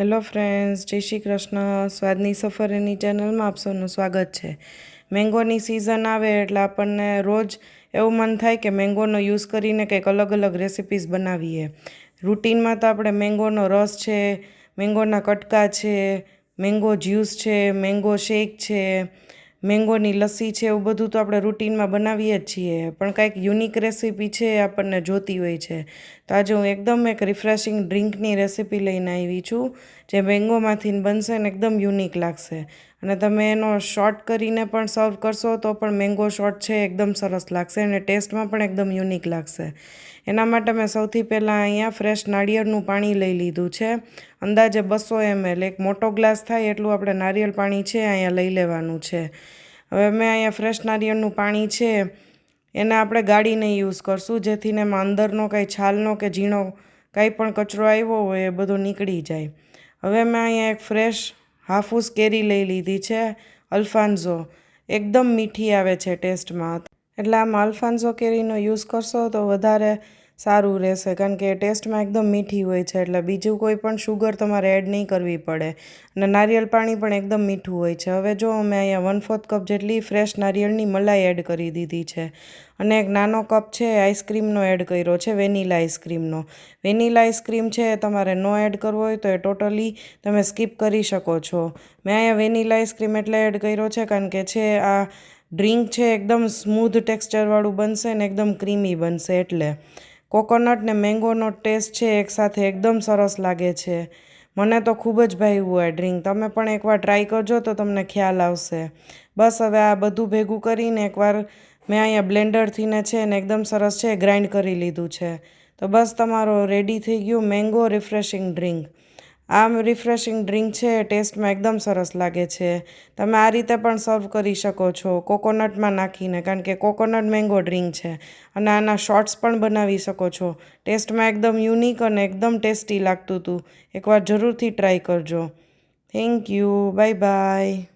Hello friends, જય શ્રી કૃષ્ણ. સ્વાદની સફર એની ચેનલમાં આપ સૌનું સ્વાગત છે. મેંગોની સિઝન આવે એટલે આપણને રોજ એવું મન થાય કે મેંગોનો યુઝ કરીને કંઈક અલગ અલગ રેસિપીઝ બનાવીએ. રૂટીનમાં તો આપણે મેંગોનો રસ છે, મેંગોના કટકા છે, મેંગો જ્યુસ છે, મેંગો શેક છે. મેંગોની લસ્સી છે, એવું બધું તો આપણે રૂટીનમાં બનાવીએ જ છીએ. પણ કાંઈક યુનિક રેસીપી છે એ આપણને જોતી હોય છે. તો આજે હું એકદમ એક રિફ્રેશિંગ ડ્રિંકની રેસીપી લઈને આવી છું, જે મેંગોમાંથી બનશે ને એકદમ યુનિક લાગશે. અને તમે એનો શોર્ટ કરીને પણ સર્વ કરશો તો પણ મેંગો શોર્ટ છે એકદમ સરસ લાગશે અને ટેસ્ટમાં પણ એકદમ યુનિક લાગશે. એના માટે મેં સૌથી પહેલાં અહીંયા ફ્રેશ નાળિયેરનું પાણી લઈ લીધું છે. અંદાજે બસો એમએલ એક મોટો ગ્લાસ થાય એટલું આપણે નારિયેળ પાણી છે અહીંયા લઈ લેવાનું છે. હવે મેં અહીંયા ફ્રેશ નારિયેળનું પાણી છે, એને આપણે ગાળીને યુઝ કરશું, જેથી ને એમાં અંદરનો કાંઈ છાલનો કે ઝીણો કાંઈ પણ કચરો આવ્યો હોય એ બધો નીકળી જાય. હવે મેં અહીંયા એક ફ્રેશ હાફૂસ કેરી લઈ લીધી છે. અલ્ફાન્ઝો એકદમ મીઠી આવે છે ટેસ્ટમાં. એટલે આમ અલ્ફાન્ઝો કેરીનો યુઝ કરશો તો વધારે સારું રહેશે, કારણ કે ટેસ્ટમાં એકદમ મીઠી હોય છે, એટલે બીજું કોઈ પણ શુગર તમારે એડ નહીં કરવી પડે. અને નારિયેળ પાણી પણ એકદમ મીઠું હોય છે. હવે જો મેં અહીંયા વન ફોર્થ કપ જેટલી ફ્રેશ નારિયેળની મલાઈ એડ કરી દીધી છે. અને એક નાનો કપ છે આઈસ્ક્રીમનો એડ કર્યો છે વેનીલા આઈસ્ક્રીમનો વેનીલા આઈસ્ક્રીમ છે, તમારે નો એડ કરવો હોય તો એ ટોટલી તમે સ્કીપ કરી શકો છો. મેં અહીંયા વેનીલા આઈસ્ક્રીમ એટલે એડ કર્યો છે, કારણ કે છે, આ ડ્રિંક છે, એકદમ સ્મૂધ ટેક્સચરવાળું બનશે ને એકદમ ક્રીમી બનશે એટલે. કોકોનટ ને મેંગોનો ટેસ્ટ છે એકસાથે એકદમ સરસ લાગે છે. મને તો ખૂબ જ ભાવ્યું આ ડ્રિંક. તમે પણ એકવાર ટ્રાય કરજો તો તમને ખ્યાલ આવશે. બસ હવે આ બધું ભેગું કરીને એકવાર મેં અહીંયા બ્લેન્ડરથી ને છે ને એકદમ સરસ છે, ગ્રાઇન્ડ કરી લીધું છે. તો બસ તમારો રેડી થઈ ગયું મેંગો રિફ્રેશિંગ ડ્રિંક. આમ રિફ્રેશિંગ ડ્રિંક છે ટેસ્ટમાં એકદમ સરસ લાગે છે. તમે આ રીતે પણ સર્વ કરી શકો છો કોકોનટમાં નાખીને, કારણ કે કોકોનટ મેંગો ડ્રિંક છે. અને આના શોર્ટ્સ પણ બનાવી શકો છો. ટેસ્ટમાં એકદમ યુનિક અને એકદમ ટેસ્ટી લાગતું હતું. એકવાર જરૂરથી ટ્રાય કરજો. Thank you bye bye